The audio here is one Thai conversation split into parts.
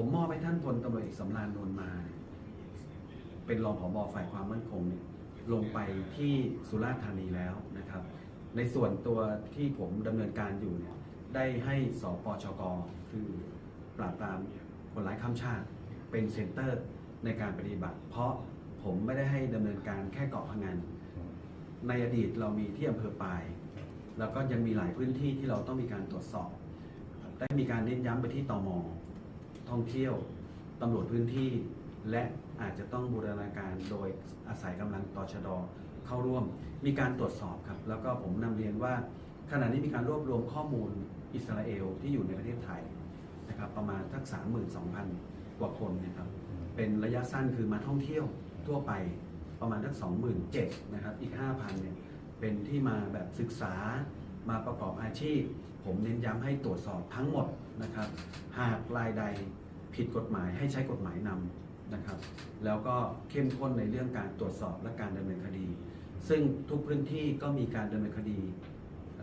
ผมมอบให้ท่านพลตำรวจเอกสำราญนวลมา เป็นรองผบฝ่ายความมั่นคงเนี่ยลงไปที่สุราษฎร์ธานีแล้วนะครับ ในส่วนตัวที่ผมดำเนินการอยู่เนี่ยได้ให้สปชกคือปราบปรามคนร้ายข้ามชาติ เป็นเซ็นเตอร์ในการปฏิบัติ เพราะผมไม่ได้ให้ดำเนินการแค่เกาะพังงานในอดีตเรามีที่อำเภอปาย แล้วก็ยังมีหลายพื้นที่ที่เราต้องมีการตรวจสอบ ได้มีการเน้นย้ำไปที่ตม ท่องเที่ยวตำรวจพื้นที่ และอาจจะต้องบูรณาการโดยอาศัยกำลังตชดเข้าร่วม มีการตรวจสอบครับ แล้วก็ผมนำเรียนว่า ขณะนี้มีการรวบรวมข้อมูลอิสราเอลที่อยู่ในประเทศไทยนะครับประมาณทัก32,000กว่าคนนะครับเป็นระยะสั้นคือมาท่องเที่ยวทั่วไปประมาณทัก27,000นเจ็ดนะครับอีก5,000เนี่ยเป็นที่มาแบบศึกษา มาประกอบอาชีพ ผมเน้นย้ำให้ตรวจสอบทั้งหมดนะครับ หากรายใดผิดกฎหมายให้ใช้กฎหมายนำนะครับ แล้วก็เข้มข้นในเรื่องการตรวจสอบและการดำเนินคดี ซึ่งทุกพื้นที่ก็มีการดำเนินคดีเ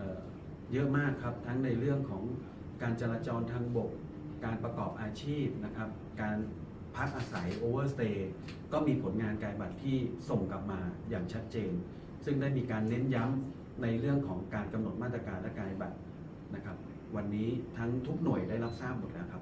เยอะมากครับทั้งในเรื่องของการจราจรทางบก การประกอบอาชีพนะครับ การพักอาศัยโอเวอร์สเตย์ก็มีผลงานกายบัตรที่ส่งกลับมาอย่างชัดเจน ซึ่งได้มีการเน้นย้ำ ในเรื่องของการกำหนดมาตรการและการปฏิบัตินะครับ วันนี้ทั้งทุกหน่วยได้รับทราบหมดแล้วครับ